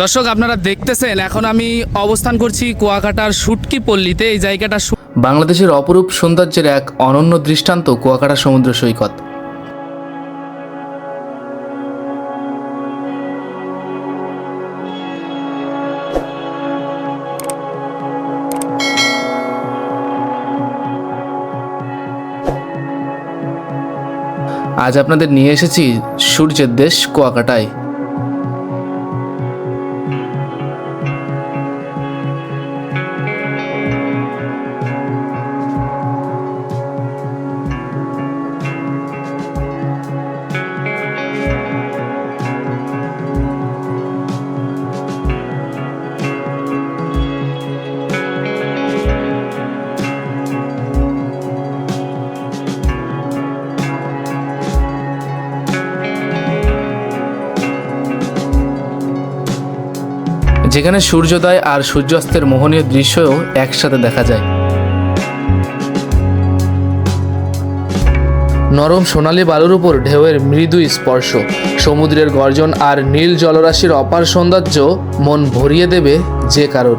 দর্শক, আপনারা দেখতেছেন, এখন আমি অবস্থান করছি কুয়াকাটার শুটকি পল্লীতে। এই জায়গাটা বাংলাদেশের অপরূপ সৌন্দর্যের এক অনন্য দৃষ্টান্ত কুয়াকাটা সমুদ্র সৈকত। আজ আপনাদের নিয়ে এসেছি সূর্যের দেশ কুয়াকাটায়। যেখানে সূর্যোদয় আর সূর্যাস্তের মোহনীয় দৃশ্যও একসাথে দেখা যায়। নরম সোনালী বালুর উপর ঢেউয়ের মৃদু স্পর্শ। সমুদ্রের গর্জন আর নীল জলরাশির অপার সৌন্দর্য মন ভরিয়ে দেবে যে কারোর।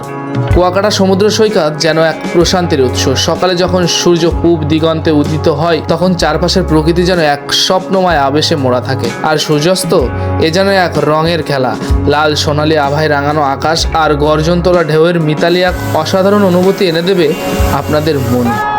কুয়াকাটা সমুদ্র সৈকত যেন এক প্রশান্তির উৎস। সকালে যখন সূর্য পূব দিগন্তে উদিত হয়, তখন চারপাশের প্রকৃতি যেন এক স্বপ্নময় আবেশে মোড়া থাকে। আর সূর্যাস্ত, এ যেন এক রঙের খেলা। লাল সোনালি আভায় রাঙানো আকাশ আর গর্জন তোলা ঢেউয়ের মিতালি এক অসাধারণ অনুভূতি এনে দেবে আপনাদের মনে।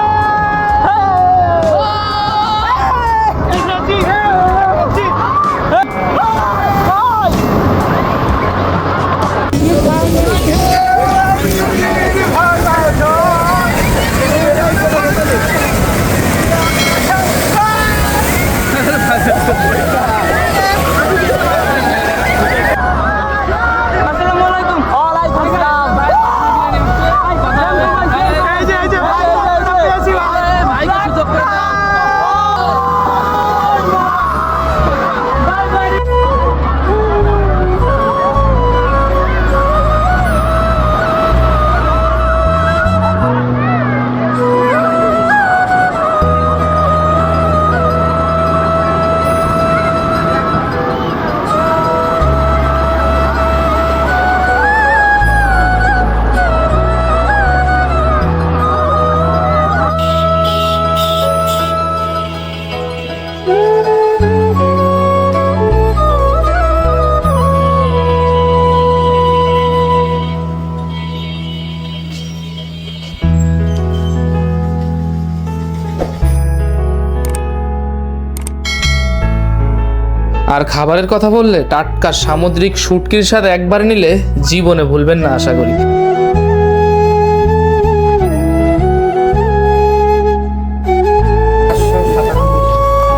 আর খাবারের কথা বললে টাটকা সামুদ্রিক শুটকির স্বাদ একবার নিলে জীবনে ভুলবেন না আশা করি।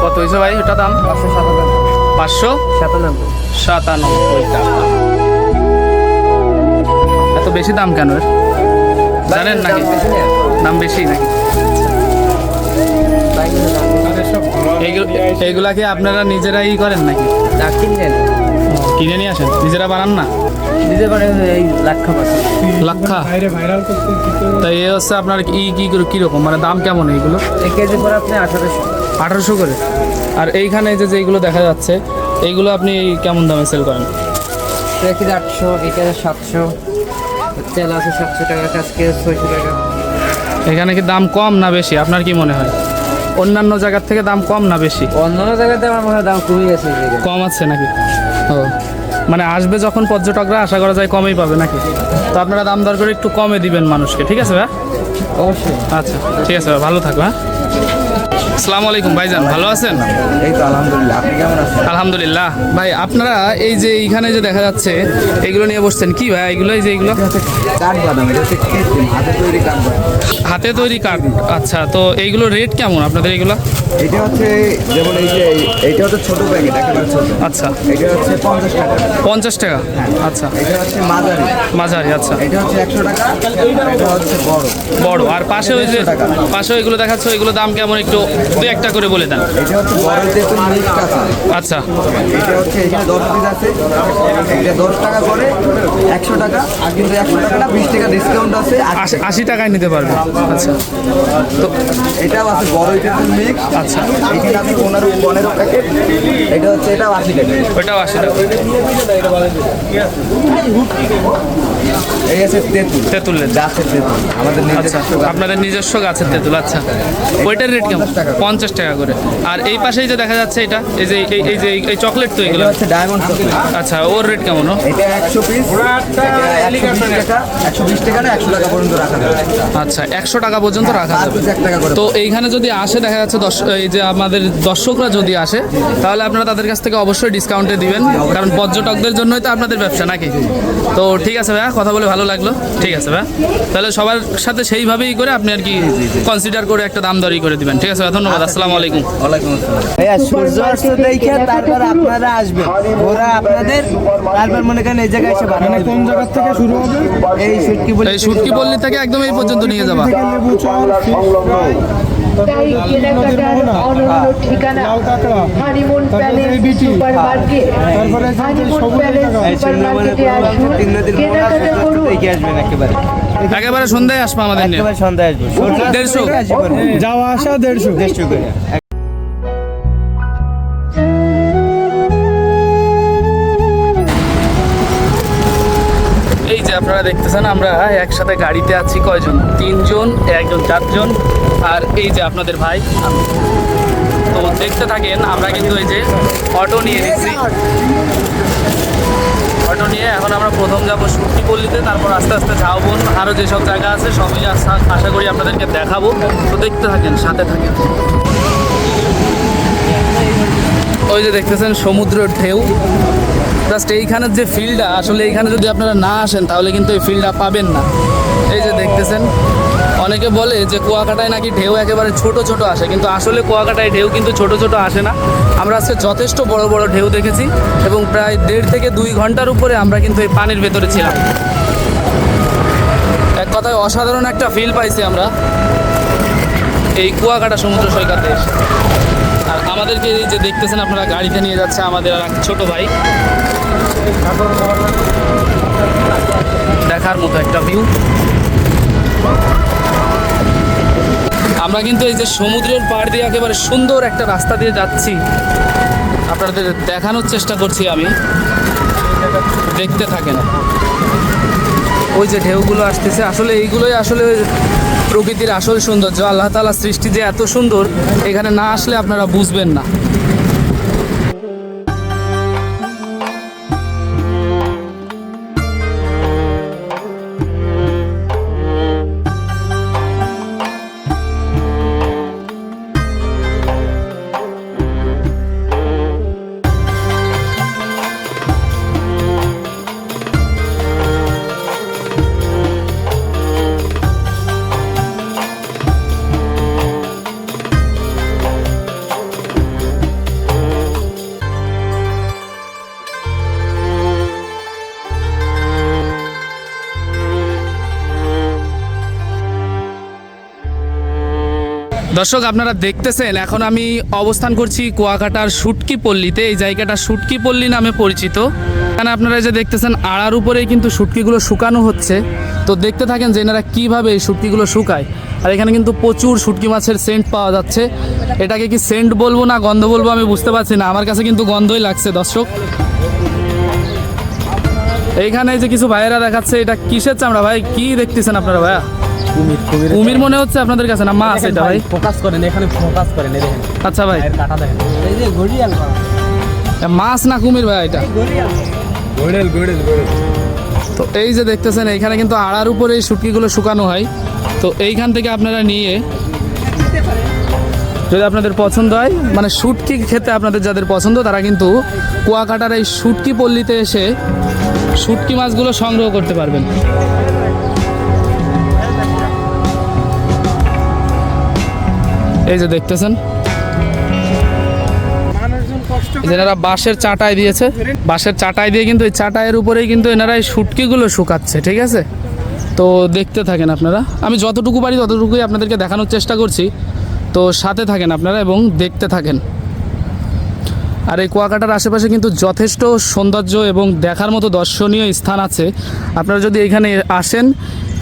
কত হয়েছে ভাই ওটা দাম? পাঁচশো সাতানব্বই। টাকা। এত বেশি দাম কেন? জানেন নাকি? দাম বেশি নাকি? এইগুলো কি আপনারা নিজেরাই করেন নাকি? কিনে নিয়ে আসেন? নিজেরা বানান না? এই লাক্ষা লাক্ষা? হচ্ছে আপনার কি কি কীরকম মানে দাম কেমন এইগুলো এক কেজি পরে আপনি আঠারোশো। আঠারোশো করে? আর এইখানে যে যেগুলো দেখা যাচ্ছে এইগুলো আপনি কেমন দামে সেল করেন? এক কেজি আটশো এক কেজি সাতশো। তেল আছে সাতশো টাকা ছয়শো টাকা। এখানে কি দাম কম না বেশি? আপনার কি মনে হয়? অন্যান্য জায়গার থেকে দাম কম না বেশি? অন্যান্য জায়গার জায়গাতে আমার দাম কমে গেছে কম আছে নাকি? ও। মানে আসবে যখন পর্যটকরা আশা করা যায় কমেই পাবে নাকি? তো আপনারা দাম দর করে একটু কমে দিবেন মানুষকে ঠিক আছে ভাই? অবশ্যই। আচ্ছা ঠিক আছে ভাই ভালো থাকবে হ্যাঁ? আসসালামু আলাইকুম ভাইজান ভালো আছেন? এই তো আলহামদুলিল্লাহ আপনি কেমন আছেন? আলহামদুলিল্লাহ। ভাই আপনারা এই যে এইখানে যে দেখা যাচ্ছে এগুলো নিয়ে বসছেন কি ভাই? এগুলো এই যে এগুলো? হাতে তৈরি কাঠ হাতে তৈরি কাঠ আচ্ছা তো এইগুলো রেট কেমন আপনাদের এগুলো? এটা হচ্ছে যেমন এই যে এই- এইটা হচ্ছে ছোট প্যাকেট একেবারে ছোট। আচ্ছা। এটা হচ্ছে পঞ্চাশ টাকা। পঞ্চাশ টাকা? আচ্ছা। এটা হচ্ছে মাঝারি। মাঝারি আচ্ছা। এটা হচ্ছে একশো টাকা এটা হচ্ছে বড়। বড়। আর পাশে ওই যে পাশে এগুলো দেখাচ্ছে এগুলো দাম কেমন একটু? দুই একটা করে বলে দেন। এটা হচ্ছে আছে। আচ্ছা। এটা হচ্ছে এখানে দশ পিস আছে। এটা দশ টাকা করে একশো টাকা আর কিন্তু একশো টাকা না বিশ টাকা ডিসকাউন্ট আছে আশি টাকায় নিতে পারবে। আচ্ছা। তো এটাও আছে বড় মিক্স আচ্ছা। এখানে আছে পনেরো পনেরো প্যাকেট এটা হচ্ছে এটাও আশি টাকা। ওইটাও আশি টাকা। এই আছে তেঁতুল। তেঁতুলের গাছের তেঁতুল। আমাদের আচ্ছা নিজস্ব আপনাদের নিজস্ব গাছের তেঁতুল আচ্ছা। ওইটার রেট কেমন? পঞ্চাশ টাকা করে। আর এই পাশেই যে দেখা যাচ্ছে এটা এই যে এই- এই যে এই- চকলেট তো এগুলো? হচ্ছে ডায়মন্ড আচ্ছা ওর রেট কেমন ও? এটা একশো পিস একশো বিশ টাকা। না একশো টাকা পর্যন্ত রাখা যাবে। আচ্ছা একশো টাকা পর্যন্ত রাখা যাবে। তো এইখানে যদি আসে দেখা যাচ্ছে দশ এই যে আমাদের দর্শকরা যদি আসে তাহলে আপনারা তাদের কাছ থেকে অবশ্যই ডিসকাউন্টে দিবেন। কারণ পর্যটকদের জন্যই তো আপনাদের ব্যবসা নাকি? তো ঠিক আছে ভাইয়া কথা বলে ভালো লাগল। ঠিক আছে ভাই। তাহলে সবার সাথে সেইভাবেই করে আপনি আর কি কনসিডার করে একটা দাম দরি করে দিবেন। ঠিক আছে ধন্যবাদ আসসালামু আলাইকুম। ওয়ালাইকুম আসসালাম। ভাইয়া সূর্য অস্ত দেখে তারপর আপনারা আসবেন। ওরা আপনাদের তারপর মনে করেন এই জায়গায় এসে মানে কোন জায়গা থেকে শুরু হবে? এই শুটকি বলে এই সুটকি পল্লী থেকে একদম এই পর্যন্ত নিয়ে যাবা। তাই কেনাকাটার অনন্য ঠিকানা honeymoon palace super market honeymoon palace super মার্কেটে আসুন কেনাকাটা করুন। একেবারে। একেবারে সন্ধ্যায় আসব আমাদের একেবারে সন্ধ্যায় আসব। দেড়শো? যাওয়া আসা দেড়শো। দেড়শো করে। আপনারা দেখতেছেন, আমরা একসাথে গাড়িতে আছি কয়জন? তিনজন, একজন, চারজন, আর এই যে আপনাদের ভাই। তো দেখতে থাকেন, আমরা কিন্তু এই যে অটো নিয়ে নিচ্ছি। অটো নিয়ে এখন আমরা প্রথম যাব সুটকি পল্লীতে তারপর আস্তে আস্তে ঝাউবন আরও যেসব জায়গা আছে, সবই আশা করি আপনাদেরকে দেখাবো। তো দেখতে থাকেন, সাথে থাকেন। ওই যে দেখতেছেন, সমুদ্রের ঢেউ। জাস্ট এইখানের যে ফিল্ডটা আসলে এইখানে যদি আপনারা না আসেন, তাহলে কিন্তু এই ফিল্ডটা পাবেন না। এই যে দেখতেছেন, অনেকে বলে যে কুয়াকাটায় নাকি ঢেউ একেবারে ছোট ছোট আসে, কিন্তু আসলে কুয়াকাটায় ঢেউ কিন্তু ছোট ছোট আসে না। আমরা আজকে যথেষ্ট বড় বড় ঢেউ দেখেছি, এবং প্রায় দেড় থেকে দুই ঘণ্টার উপরে আমরা কিন্তু এই পানির ভেতরে ছিলাম। এক কথায় অসাধারণ একটা ফিল পাইছি আমরা এই কুয়াকাটা সমুদ্র সৈকতে আমাদেরকে এই যে দেখতেছেন, আপনারা গাড়িতে নিয়ে যাচ্ছে আমাদের আর ছোট ভাই। দেখার মতো একটা ভিউ আমরা কিন্তু এই যে সমুদ্রের পাড় দিয়ে একেবারে সুন্দর একটা রাস্তা দিয়ে যাচ্ছি। আপনাদের দেখানোর চেষ্টা করছি আমি। দেখতে থাকেন। ওই যে ঢেউগুলো আসতেছে, আসলে এইগুলোই আসলে প্রকৃতির আসল সৌন্দর্য, আল্লাহ তালা সৃষ্টি যে এত সুন্দর, এখানে না আসলে আপনারা বুঝবেন না। দর্শক, আপনারা দেখতেছেন, এখন আমি অবস্থান করছি কুয়াকাটার সুটকি পল্লীতে এই জায়গাটা সুটকি পল্লী নামে পরিচিত। এখানে আপনারা যে দেখতেছেন, আড়ার উপরেই কিন্তু শুটকিগুলো শুকানো হচ্ছে। তো দেখতে থাকেন যে এনারা কীভাবে এই শুটকিগুলো শুকায়। আর এখানে কিন্তু প্রচুর শুটকি মাছের সেন্ট পাওয়া যাচ্ছে। এটাকে কি সেন্ট বলব না গন্ধ বলব আমি বুঝতে পারছি না। আমার কাছে কিন্তু গন্ধই লাগছে, দর্শক। এইখানে এই যে কিছু ভাইয়েরা দেখাচ্ছে, এটা কিসের চামড়া? ভাই, কি দেখতেছেন আপনারা, ভাইয়া? কুমির মনে হচ্ছে আপনাদের কাছে না? মাছ এটা ভাই ফোকাস করেন এখানে ফোকাস করেন এই দেখেন। আচ্ছা ভাই। কাটা দেখেন। এই যে ঘড়িয়াল মাছ না কুমির ভাই এটা? গোড়েল গোড়েল গোড়েল তো এই যে দেখতেছেন এইখানে কিন্তু আড়ার উপরে এই শুটকিগুলো শুকানো হয়। তো এইখান থেকে আপনারা নিয়ে যদি আপনাদের পছন্দ হয় মানে শুটকি খেতে আপনাদের যাদের পছন্দ তারা কিন্তু কুয়াকাটার এই শুটকি পল্লীতে এসে শুটকি মাছগুলো সংগ্রহ করতে পারবেন। এই যে দেখতেছেন। এনারা বাঁশের চাটাই দিয়েছে। বাঁশের চাটাই দিয়ে কিন্তু এই চাটাইয়ের উপরেই কিন্তু এনারা এই শুটকিগুলো শুকাচ্ছে ঠিক আছে? তো দেখতে থাকেন আপনারা। আমি যতটুকু পারি ততটুকুই আপনাদেরকে দেখানোর চেষ্টা করছি। তো সাথে থাকেন আপনারা এবং দেখতে থাকেন। আর এই কুয়াকাটার আশেপাশে কিন্তু যথেষ্ট সৌন্দর্য এবং দেখার মতো দর্শনীয় স্থান আছে। আপনারা যদি এখানে আসেন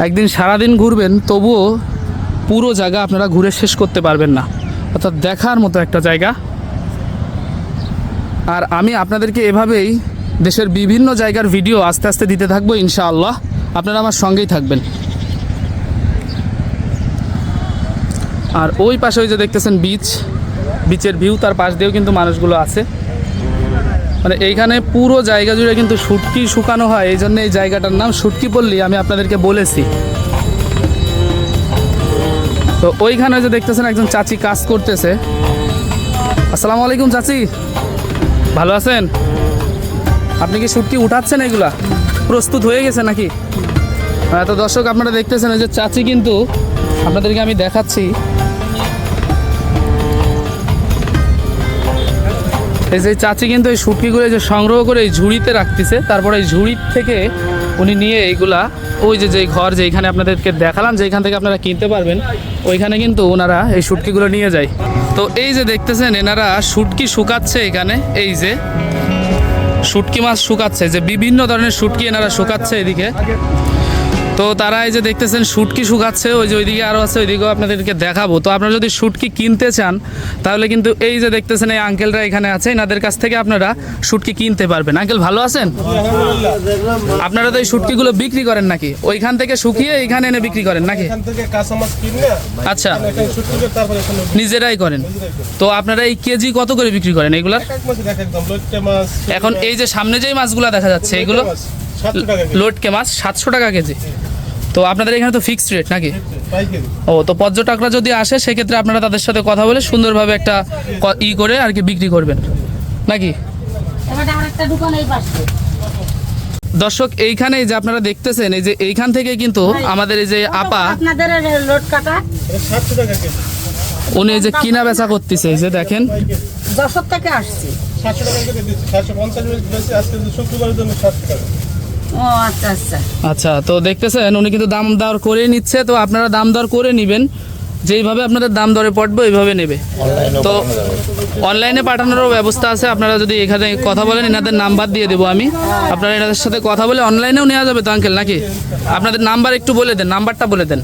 একদিন সারাদিন ঘুরবেন তবুও পুরো জায়গা আপনারা ঘুরে শেষ করতে পারবেন না। অর্থাৎ দেখার মতো একটা জায়গা। আর আমি আপনাদেরকে এভাবেই দেশের বিভিন্ন জায়গার ভিডিও আস্তে আস্তে দিতে থাকব, ইনশাআল্লাহ। আপনারা আমার সঙ্গেই থাকবেন। আর ওই পাশে ওই যে দেখতেছেন বিচ বিচের ভিউ তার পাশ দিয়েও কিন্তু মানুষগুলো আছে। মানে এইখানে পুরো জায়গা জুড়ে কিন্তু শুটকি শুকানো হয়, এই জন্য এই জায়গাটার নাম শুটকি পল্লী, আমি আপনাদেরকে বলেছি। তো ওইখানে যে দেখতেছেন একজন চাচি কাজ করতেছে। আসসালামু আলাইকুম চাচি। ভালো আছেন? আপনি কি শুটকি উঠাচ্ছেন এগুলা? প্রস্তুত হয়ে গেছে নাকি? তো দর্শক, আপনারা দেখতেছেন যে চাচি কিন্তু আপনাদেরকে আমি দেখাচ্ছি। এই যে চাচি কিন্তু এই শুটকিগুলো যে সংগ্রহ করে এই ঝুড়িতে রাখতেছে। তারপরে এই ঝুড়ির থেকে উনি নিয়ে এইগুলা ওই যে যে ঘর যেখানে আপনাদেরকে দেখালাম যেখান থেকে আপনারা কিনতে পারবেন, ওইখানে কিন্তু ওনারা এই শুটকিগুলো নিয়ে যায়। তো এই যে দেখতেছেন, এনারা শুটকি শুকাচ্ছে এখানে, এই যে শুটকি মাছ শুকাচ্ছে, যে বিভিন্ন ধরনের শুটকি এনারা শুকাচ্ছে এদিকে। তো তারা এই যে দেখতেছেন শুটকি শুকাচ্ছে ওই যে ওইদিকে আরও আছে ওইদিকেও আপনাদেরকে দেখাবো। তো আপনারা যদি শুটকি কিনতে চান তাহলে কিন্তু এই যে দেখতেছেন এই আঙ্কেলরা এখানে আছে এনাদের কাছ থেকে আপনারা শুটকি কিনতে পারবেন। আঙ্কেল ভালো আছেন? আপনারা তো এই শুটকিগুলো বিক্রি করেন নাকি? ওইখান থেকে শুকিয়ে এইখানে এনে বিক্রি করেন নাকি? এখান আচ্ছা। এখানে এখানে নিজেরাই করেন। তো আপনারা এই কেজি কত করে বিক্রি করেন এগুলার এখন এই যে সামনে যেই মাছগুলো দেখা যাচ্ছে এগুলো? লোটকে মাছ সাতশো টাকা কেজি। তো আপনাদের এখানে তো ফিক্সড রেট নাকি? ও তো পর্যটকরা যদি আসে সেক্ষেত্রে আপনারা তাদের সাথে কথা বলে সুন্দরভাবে একটা ক- ই করে আর কি বিক্রি করবেন। নাকি? এবার আমার একটা দোকান এই পাশে। দর্শক এইখানে যে আপনারা দেখতেছেন এই যে এইখান থেকে কিন্তু আমাদের এই যে আপা আপনাদের লোড কাটা? উনি এই যে কিনা বেচা করতেছে এই যে দেখেন। যশোর থেকে আসছি। সাতশো টাকা কেজি দিচ্ছি সাতশো পঞ্চাশ মিনিট বেশি আজকে শুক্রবারের জন্য সাতশো টাকা। ও আচ্ছা আচ্ছা। আচ্ছা তো দেখতেছেন উনি কিন্তু দাম দর করে নিচ্ছে তো আপনারা দাম দর করে নেবেন। যেইভাবে আপনাদের দাম দরে পড়বে ওইভাবে নেবে। তো অনলাইনে পাঠানোরও ব্যবস্থা আছে। আপনারা যদি এখানে কথা বলেন এনাদের নাম্বার দিয়ে দেবো আমি। আপনারা এনাদের সাথে কথা বলে অনলাইনেও নেওয়া যাবে তো আঙ্কেল নাকি? আপনাদের নাম্বার একটু বলে দেন নাম্বারটা বলে দেন।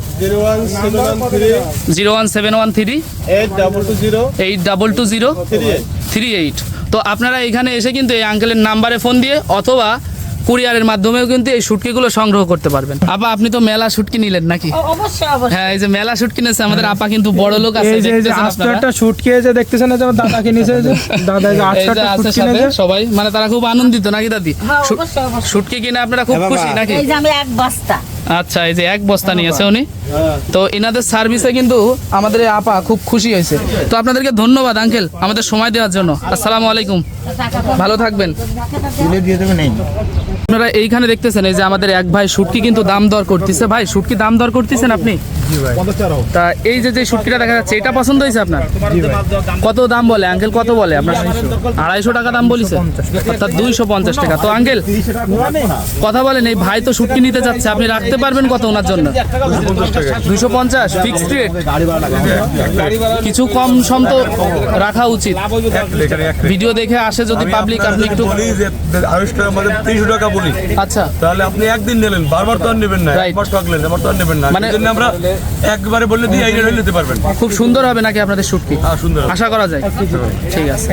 Zero one seven one three. Eight double two zero. Eight double two zero three eight. Three eight তো আপনারা এখানে এসে কিন্তু এই আঙ্কেলের নাম্বারে ফোন দিয়ে অথবা কুরিয়ারের মাধ্যমেও কিন্তু এই শুটকিগুলো সংগ্রহ করতে পারবেন। আপা আপনি তো মেলা শুটকি নিলেন নাকি? ও, অবশ্যই অবশ্যই। হ্যাঁ এই যে মেলা শুটকি নিয়েছে আমাদের আপা কিন্তু বড় লোক আছে এই যে এই যে দেখতেছেন একটা শুট খেয়েছে দেখতেছেন যে দাদা কিনেছে যে যে সবাই। মানে তারা খুব আনন্দিত নাকি দাদি? হ্যাঁ অবশ্যই শুটকি কিনে আপনারা খুব খুশি নাকি? এই যে আমি এক বস্তা। আচ্ছা এই যে এক বস্তা নিয়েছে উনি। তো এনাদের সার্ভিসে কিন্তু আমাদের আপা খুব খুশি হয়েছে। তো আপনাদেরকে ধন্যবাদ আঙ্কেল আমাদের সময় দেওয়ার জন্য। আসসালামু আলাইকুম। ভালো থাকবেন। আপনারা এইখানে দেখতেছেন এই যে আমাদের এক ভাই শুটকি কিন্তু দাম দর করতেছে। ভাই শুটকি দাম দর করতেছেন আপনি? তা এই যে যে শুটকিটা দেখা যাচ্ছে এটা পছন্দ হয়েছে আপনার? কত দাম বলে? আঙ্কেল কত বলে? আপনার আড়াইশো টাকা দাম বলিছে। অর্থাৎ দুইশো পঞ্চাশ টাকা। তো আঙ্কেল কথা বলেন এই ভাই তো শুটকি নিতে চাচ্ছে আপনি রাখতে পারবেন কত ওনার জন্য? দুইশো পঞ্চাশ ফিক্সড রেট কিছু কম সম তো রাখা উচিত। ভিডিও দেখে আসে যদি পাবলিক আপনি একটু আড়াইশো টাকা বলি আচ্ছা। তাহলে আপনি একদিন নিলেন বারবার তো আর নেবেন না একবার ঠকলেন এবার তো আর নেবেন না। মানে- জন্য আমরা একবারে বললে দিয়ে জন্য নিতে পারবেন। খুব সুন্দর হবে নাকি আপনাদের শুটকি? হ্যাঁ সুন্দর আশা করা যায়। ঠিক আছে।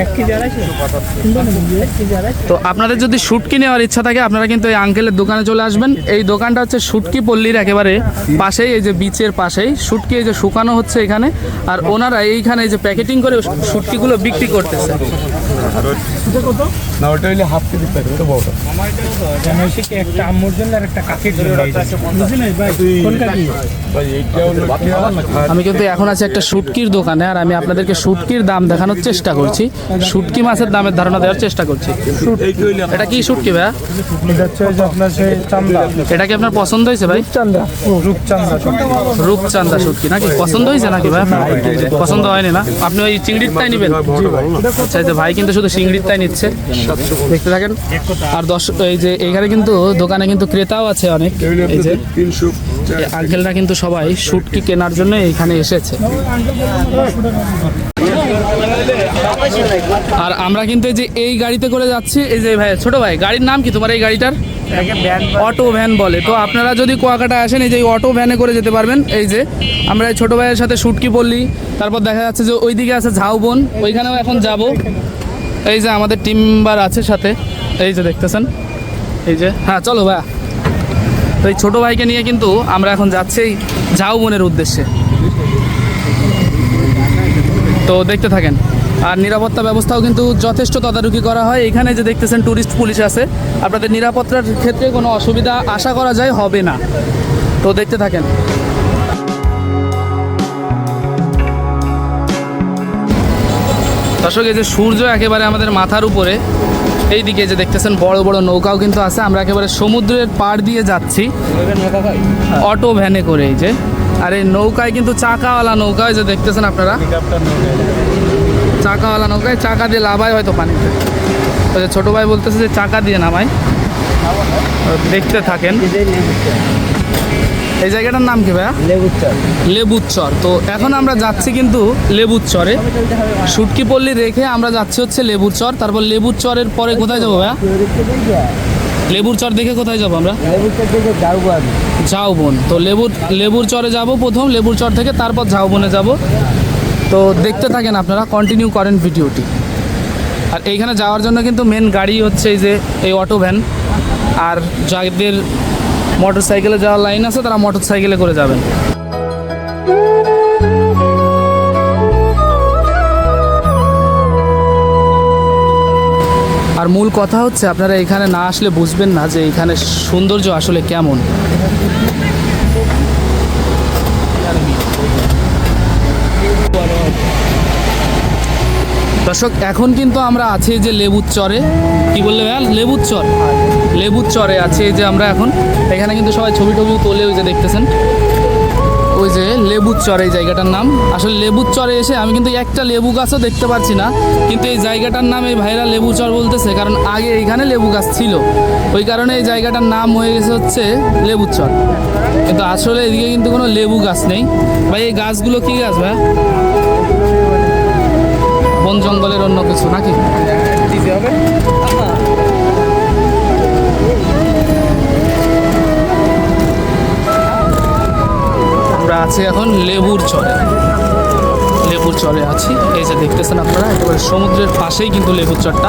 তো আপনাদের যদি শুটকি নেওয়ার ইচ্ছা থাকে আপনারা কিন্তু এই আঙ্কেলের দোকানে চলে আসবেন। এই দোকানটা হচ্ছে শুটকি পল্লীর একেবারে পাশেই এই যে বিচের পাশেই। শুটকি এই যে শুকানো হচ্ছে এখানে। আর ওনারা এইখানে এই যে প্যাকেটিং করে শুটকিগুলো বিক্রি করতেছে। না ওটা হইলে হাফ কেজি প্যাকেট ওটা বড়টা একটা আম্মুর জন্য আর একটা কাকির জন্য বুঝলি ভাই? কোন কাকি ভাই এইটা হলো আমি কিন্তু এখন আছি একটা শুটকির দোকানে আর আমি আপনাদেরকে শুটকির দাম দেখানোর চেষ্টা করছি। শুটকি মাছের দামের ধারণা দেওয়ার চেষ্টা করছি। এটা কি শুটকি ভাইয়া? এটা হচ্ছে ওই যে আপনার সেই চান্দা। এটা কি আপনার পছন্দ হয়েছে ভাই? চান্দা রূপচান্দা রূপচান্দা শুটকি। নাকি পছন্দ হয়েছে নাকি ভাই? পছন্দ হয়নি। না? আপনি ওই চিংড়িরটাই নেবেন? আচ্ছা ভাই কিন্তু শুধু চিংড়িরটাই নিচ্ছে। দেখতে থাকেন। আর দশ এই যে এইখানে কিন্তু দোকানে কিন্তু ক্রেতাও আছে অনেক। এই যে আঙ্কেলরা কিন্তু সবাই শুটকি কেনার জন্য এখানে এসেছে। আর আমরা কিন্তু এই যে এই গাড়িতে করে যাচ্ছি এই যে ভাই ছোট ভাই গাড়ির নাম কি তোমার এই গাড়িটার? অটো ভ্যান বলে। তো আপনারা যদি কুয়াকাটা আসেন এই যে অটো ভ্যানে করে যেতে পারবেন। এই যে আমরা এই ছোট ভাইয়ের সাথে শুটকি পড়লি তারপর দেখা যাচ্ছে যে ওইদিকে আছে ঝাউবন ওইখানেও এখন যাব। এই যে আমাদের টিমবার আছে সাথে। এই যে দেখতেছেন। এই যে? হ্যাঁ চলো ভাইয়া। তো এই ছোটো ভাইকে নিয়ে কিন্তু আমরা এখন যাচ্ছি ঝাউবনের উদ্দেশ্যে। তো দেখতে থাকেন। আর নিরাপত্তা ব্যবস্থাও কিন্তু যথেষ্ট তদারকি করা হয়। এখানে যে দেখতেছেন ট্যুরিস্ট পুলিশ আছে। আপনাদের নিরাপত্তার ক্ষেত্রে কোনো অসুবিধা আশা করা যায়, হবে না। তো দেখতে থাকেন। দর্শক, এই যে সূর্য একেবারে আমাদের মাথার উপরে। এই দিকে যে দেখতেছেন, বড় বড় নৌকাও কিন্তু আছে। আমরা একেবারে সমুদ্রের পাড় দিয়ে যাচ্ছি। অটো ভ্যানে করে এই যে। আর এই নৌকায় কিন্তু চাকাওয়ালা নৌকায় যে দেখতেছেন আপনারা? চাকাওয়ালা নৌকায় চাকা দিয়ে লাভায় হয়তো পানিতে। ছোটো ভাই বলতেছে যে চাকা দিয়ে নামায়। দেখতে থাকেন। এই জায়গাটার নাম কি ভাইয়া? লেবুচর লেবুচর তো এখন আমরা যাচ্ছি কিন্তু লেবুচরে শুটকি পল্লী রেখে আমরা যাচ্ছি হচ্ছে লেবুর চর তারপর লেবুর চরের পরে কোথায় যাব ভাইয়া? লেবুর চর দেখে কোথায় যাব আমরা? ঝাউবন। তো লেবুর লেবুর চরে যাব প্রথম লেবুর চর থেকে তারপর ঝাউবনে যাব। তো দেখতে থাকেন আপনারা কন্টিনিউ করেন ভিডিওটি। আর এইখানে যাওয়ার জন্য কিন্তু মেন গাড়ি হচ্ছে এই যে এই অটো ভ্যান আর যাদের মোটর সাইকেলে যাওয়ার লাইন আছে, তারা মোটর সাইকেলে করে যাবেন। আর মূল কথা হচ্ছে, আপনারা এখানে না আসলে বুঝবেন না যে এখানে সৌন্দর্য আসলে কেমন। দর্শক, এখন কিন্তু আমরা আছি যে লেবুর চরে। কি বললে ভাইয়া লেবুর চর। লেবুর চরে আছে যে আমরা এখন। এখানে কিন্তু সবাই ছবি টবি তোলে ওই যে দেখতেছেন। ওই যে লেবুর চর এই জায়গাটার নাম। আসলে লেবুর চরে এসে আমি কিন্তু একটা লেবু গাছও দেখতে পাচ্ছি না। কিন্তু এই জায়গাটার নাম এই ভাইরা লেবু চর বলতেছে, কারণ আগে এইখানে লেবু গাছ ছিল। ওই কারণে এই জায়গাটার নাম হয়ে গেছে হচ্ছে লেবুর চর। কিন্তু আসলে এদিকে কিন্তু কোনো লেবু গাছ নেই। ভাই, এই গাছগুলো কী গাছ ভাই? বন জঙ্গলের অন্য কিছু নাকি? আমরা আছি এখন লেবুর চরে। লেবুর চরে আছি। এই যে দেখতেছেন আপনারা একেবারে সমুদ্রের পাশেই কিন্তু লেবুর চরটা।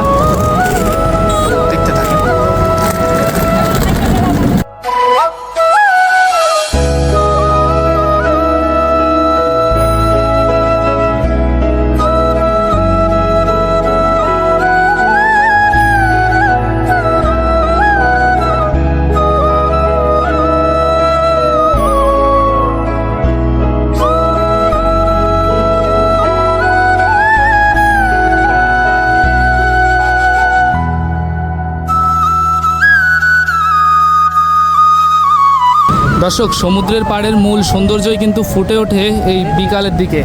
দর্শক, সমুদ্রের পাড়ের মূল সৌন্দর্যই কিন্তু ফুটে ওঠে এই বিকালের দিকে।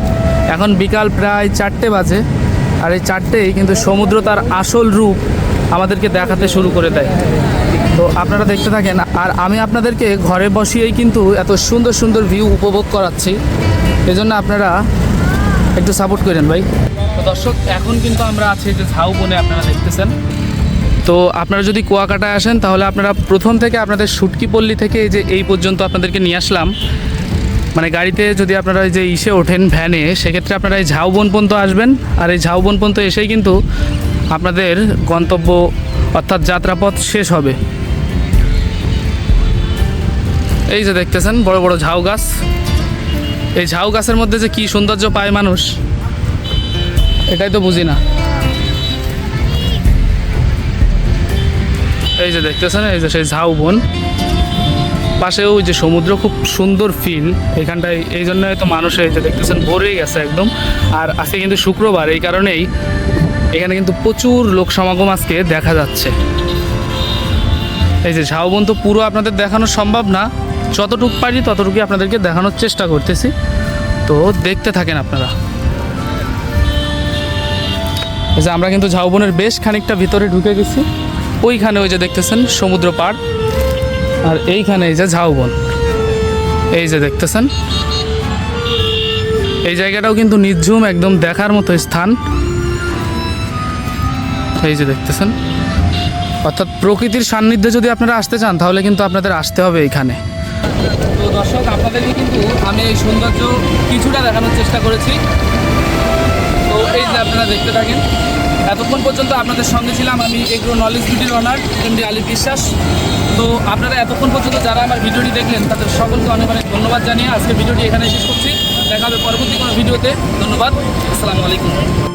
এখন বিকাল প্রায় চারটে বাজে, আর এই চারটেই কিন্তু সমুদ্র তার আসল রূপ আমাদেরকে দেখাতে শুরু করে দেয়। তো আপনারা দেখতে থাকেন, আর আমি আপনাদেরকে ঘরে বসিয়েই কিন্তু এত সুন্দর সুন্দর ভিউ উপভোগ করাচ্ছি। এজন্য আপনারা একটু সাপোর্ট করেন ভাই। তো দর্শক, এখন কিন্তু আমরা আছি যে ঝাউ বনে, আপনারা দেখতেছেন। তো আপনারা যদি কুয়াকাটায় আসেন, তাহলে আপনারা প্রথম থেকে আপনাদের শুটকি পল্লী থেকে যে এই পর্যন্ত আপনাদেরকে নিয়ে আসলাম। মানে গাড়িতে যদি আপনারা যে ইসে ওঠেন ভ্যানে, সেক্ষেত্রে আপনারা এই ঝাউবন পর্যন্ত আসবেন। আর এই ঝাউবন পর্যন্ত এসেই কিন্তু আপনাদের গন্তব্য অর্থাৎ যাত্রাপথ শেষ হবে। এই যে দেখতেছেন, বড় বড় ঝাউ গাছ। এই ঝাউ গাছের মধ্যে যে কি সৌন্দর্য পায় মানুষ, এটাই তো বুঝি না। এই যে দেখতেছেন, এই যে সেই ঝাউ বন। পাশেও যে সমুদ্র, খুব সুন্দর ফিল এখানটায় এই জন্য হয়তো মানুষ এই যে দেখতেছেন, ভরেই গেছে একদম। আর আজকে কিন্তু শুক্রবার, এই কারণেই এখানে কিন্তু প্রচুর লোক সমাগম আজকে দেখা যাচ্ছে। এই যে ঝাউবন তো পুরো আপনাদের দেখানো সম্ভব না। যতটুকু পারি ততটুকুই আপনাদেরকে দেখানোর চেষ্টা করতেছি। তো দেখতে থাকেন আপনারা। এই যে আমরা কিন্তু ঝাউবনের বেশ খানিকটা ভিতরে ঢুকে গেছি। ওইখানে ওই যে দেখতেছেন সমুদ্র পাড় আর এইখানে এই যে ঝাউবন এই যে দেখতেছেন, এই জায়গাটাও কিন্তু নির্ঝুম একদম দেখার মতো স্থান। এই যে দেখতেছেন, অর্থাৎ প্রকৃতির সান্নিধ্যে যদি আপনারা আসতে চান, তাহলে কিন্তু আপনাদের আসতে হবে এখানে তো দর্শক, আপনাদেরকে কিন্তু আমি এই সৌন্দর্য কিছুটা দেখানোর চেষ্টা করেছি। তো এই যে আপনারা দেখতে থাকেন এতক্ষণ পর্যন্ত আপনাদের সঙ্গে ছিলাম আমি এগ্রো নলেজ বিউটির অনার এমডি আলী বিশ্বাস। তো আপনারা এতক্ষণ পর্যন্ত যারা আমার ভিডিওটি দেখলেন, তাদের সকলকে অনেক অনেক ধন্যবাদ জানিয়ে আজকে ভিডিওটি এখানে শেষ করছি। দেখা হবে পরবর্তী কোনো ভিডিওতে। ধন্যবাদ। আসসালামু আলাইকুম।